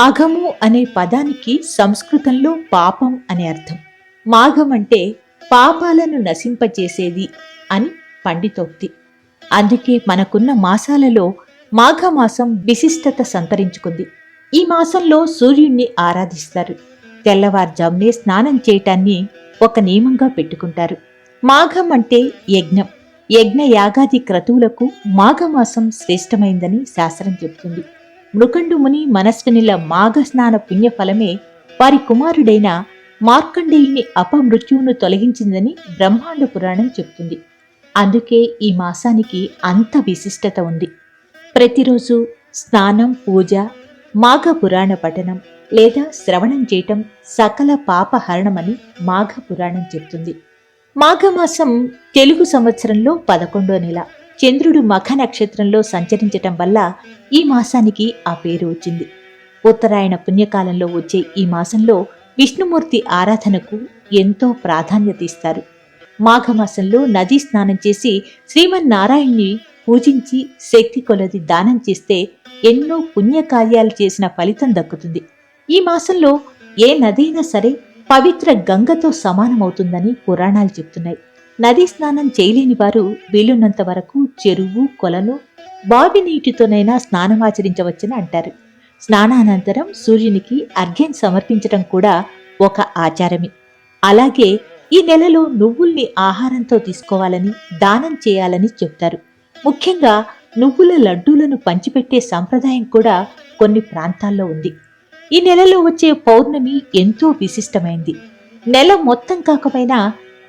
అఘము అనే పదానికి సంస్కృతంలో పాపం అనే అర్థం. మాఘం అంటే పాపాలను నశింపచేసేది అని పండితోక్తి. అందుకే మనకున్న మాసాలలో మాఘమాసం విశిష్టత సంతరించుకుంది. ఈ మాసంలో సూర్యుణ్ణి ఆరాధిస్తారు. తెల్లవారుజామునే స్నానం చేయటాన్ని ఒక నియమంగా పెట్టుకుంటారు. మాఘం అంటే యజ్ఞం. యజ్ఞ యాగాది క్రతువులకు మాఘమాసం శ్రేష్టమైందని శాస్త్రం చెబుతుంది. మృకండుముని మనస్వినిల మాఘ స్నాన పుణ్యఫలమే వారి కుమారుడైన మార్కండేయుని అపమృత్యువును తొలగించిందని బ్రహ్మాండ పురాణం చెబుతుంది అందుకే ఈ మాసానికి అంత విశిష్టత ఉంది. ప్రతిరోజు స్నానం పూజ మాఘ పురాణ పఠనం లేదా శ్రవణం చేయటం సకల పాపహరణమని మాఘ పురాణం చెప్తుంది. మాఘమాసం తెలుగు సంవత్సరంలో పదకొండో నెల. చంద్రుడు మఖ నక్షత్రంలో సంచరించటం వల్ల ఈ మాసానికి ఆ పేరు వచ్చింది. ఉత్తరాయణ పుణ్యకాలంలో వచ్చే ఈ మాసంలో విష్ణుమూర్తి ఆరాధనకు ఎంతో ప్రాధాన్యత ఇస్తారు మాఘమాసంలో నదీ స్నానం చేసి శ్రీమన్నారాయణ్ణి పూజించి శక్తి కొలది దానం చేస్తే ఎన్నో పుణ్యకార్యాలు చేసిన ఫలితం దక్కుతుంది. ఈ మాసంలో ఏ నదైనా సరే పవిత్ర గంగతో సమానమవుతుందని పురాణాలు చెప్తున్నాయి. నదీ స్నానం చేయలేని వారు వీలున్నంత వరకు చెరువు కొలను బావి నీటితోనైనా స్నానమాచరించవచ్చని అంటారు. స్నానానంతరం సూర్యునికి అర్ఘ్యం సమర్పించడం కూడా ఒక ఆచారమే. అలాగే ఈ నెలలో నువ్వుల్ని ఆహారంతో తీసుకోవాలని దానం చేయాలని చెప్తారు. ముఖ్యంగా నువ్వుల లడ్డూలను పంచిపెట్టే సంప్రదాయం కూడా కొన్ని ప్రాంతాల్లో ఉంది. ఈ నెలలో వచ్చే పౌర్ణమి ఎంతో విశిష్టమైంది. నెల మొత్తం కాకపోయినా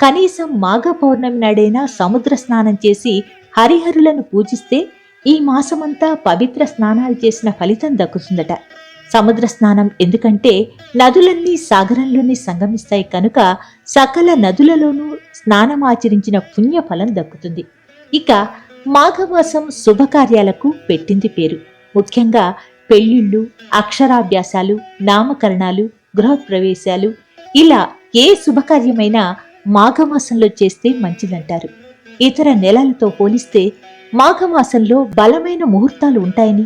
కనీసం మాఘ పౌర్ణమి నాడైనా సముద్ర స్నానం చేసి హరిహరులను పూజిస్తే ఈ మాసమంతా పవిత్ర స్నానాలు చేసిన ఫలితం దక్కుతుందట. సముద్ర స్నానం ఎందుకంటే నదులన్నీ సాగరంలోనే సంగమిస్తాయి కనుక సకల నదులలోనూ స్నానమాచరించిన పుణ్యఫలం దక్కుతుంది. ఇక మాఘమాసం శుభకార్యాలకు పెట్టింది పేరు. ముఖ్యంగా పెళ్ళిళ్ళు అక్షరాభ్యాసాలు నామకరణాలు గృహప్రవేశాలు ఇలా ఏ శుభకార్యమైనా మాఘమాసంలో చేస్తే మంచిదంటారు. ఇతర నెలలతో పోలిస్తే మాఘమాసంలో బలమైన ముహూర్తాలు ఉంటాయని.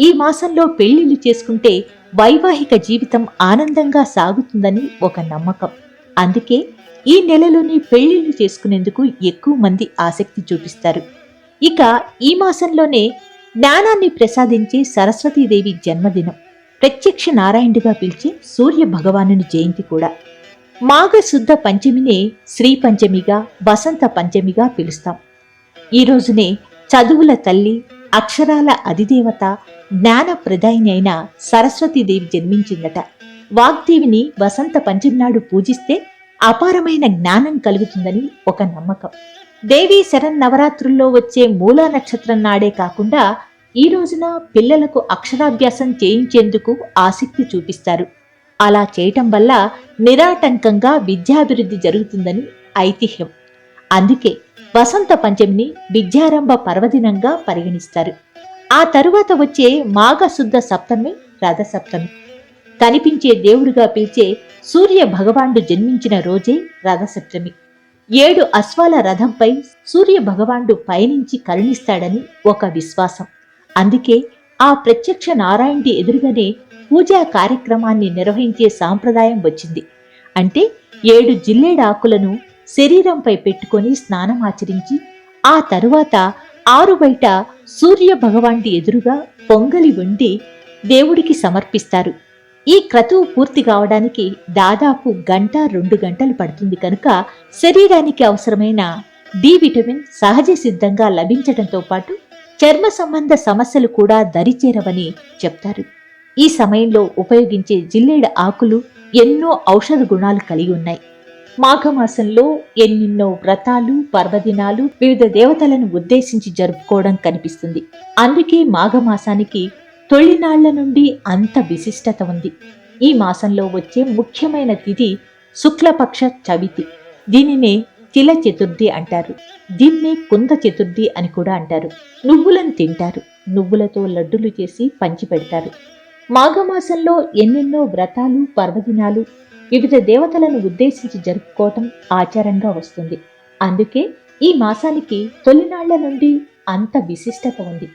ఈ మాసంలో పెళ్ళిళ్ళు చేసుకుంటే వైవాహిక జీవితం ఆనందంగా సాగుతుందని ఒక నమ్మకం. అందుకే ఈ నెలలోని పెళ్ళిళ్ళు చేసుకునేందుకు ఎక్కువ మంది ఆసక్తి చూపిస్తారు. ఇక ఈ మాసంలోనే జ్ఞానాన్ని ప్రసాదించే సరస్వతీదేవి జన్మదినం. ప్రత్యక్ష నారాయణుడిగా పిలిచే సూర్య భగవానుని జయంతి కూడా. మాఘ శుద్ధ పంచమినే శ్రీ పంచమిగా వసంత పంచమిగా పిలుస్తాం. ఈ రోజునే చదువుల తల్లి అక్షరాల అధిదేవత జ్ఞాన ప్రదాయిని అయిన సరస్వతీదేవి జన్మించిందట. వాగ్దేవిని వసంత పంచమి నాడు పూజిస్తే అపారమైన జ్ఞానం కలుగుతుందని ఒక నమ్మకం. దేవీ శరణ్ నవరాత్రుల్లో వచ్చే మూలా నక్షత్రం నాడే కాకుండా ఈ రోజున పిల్లలకు అక్షరాభ్యాసం చేయించేందుకు ఆసక్తి చూపిస్తారు. అలా చేయటం వల్ల నిరాటంకంగా విద్యాభివృద్ధి జరుగుతుందని ఐతిహ్యం. అందుకే వసంత పంచమిని విద్యారంభ పర్వదినంగా పరిగణిస్తారు. ఆ తరువాత వచ్చే మాఘశుద్ధ సప్తమి రథసప్తమి. కనిపించే దేవుడిగా పిలిచే సూర్య భగవానుడు జన్మించిన రోజే రథసప్తమి. ఏడు అశ్వాల రథంపై సూర్య భగవానుడు పయనించి కరుణిస్తాడని ఒక విశ్వాసం. అందుకే ఆ ప్రత్యక్ష నారాయణుడి ఎదురుగానే పూజా కార్యక్రమాన్ని నిర్వహించే సాంప్రదాయం వచ్చింది. అంటే ఏడు జిల్లేడాకులను శరీరంపై పెట్టుకొని స్నానం ఆచరించి ఆ తరువాత ఆరు బయట సూర్య భగవానుడి ఎదురుగా పొంగలి వండి దేవుడికి సమర్పిస్తారు. ఈ క్రతువు పూర్తి కావడానికి దాదాపు గంట రెండు గంటలు పడుతుంది కనుక శరీరానికి అవసరమైన డి విటమిన్ సహజ సిద్ధంగా లభించడంతో పాటు చర్మ సంబంధ సమస్యలు కూడా దరిచేరవని చెప్తారు. ఈ సమయంలో ఉపయోగించే జిల్లేడ ఆకులు ఎన్నో ఔషధ గుణాలు కలిగి ఉన్నాయి. మాఘమాసంలో ఎన్నెన్నో వ్రతాలు పర్వదినాలు వివిధ దేవతలను ఉద్దేశించి జరుపుకోవడం కనిపిస్తుంది. అందుకే మాఘమాసానికి తొలినాళ్ళ నుండి అంత విశిష్టత ఉంది. ఈ మాసంలో వచ్చే ముఖ్యమైన తిథి శుక్లపక్ష చవితి. దీనినే తిల చతుర్థి అంటారు. దీన్నే కుంద చతుర్థి అని కూడా అంటారు. నువ్వులను తింటారు. నువ్వులతో లడ్డులు చేసి పంచి పెడతారు. మాఘమాసంలో ఎన్నెన్నో వ్రతాలు పర్వదినాలు వివిధ దేవతలను ఉద్దేశించి జరుపుకోవటం ఆచారంగా వస్తుంది. అందుకే ఈ మాసానికి తొలినాళ్ళ నుండి అంత విశిష్టత ఉంది.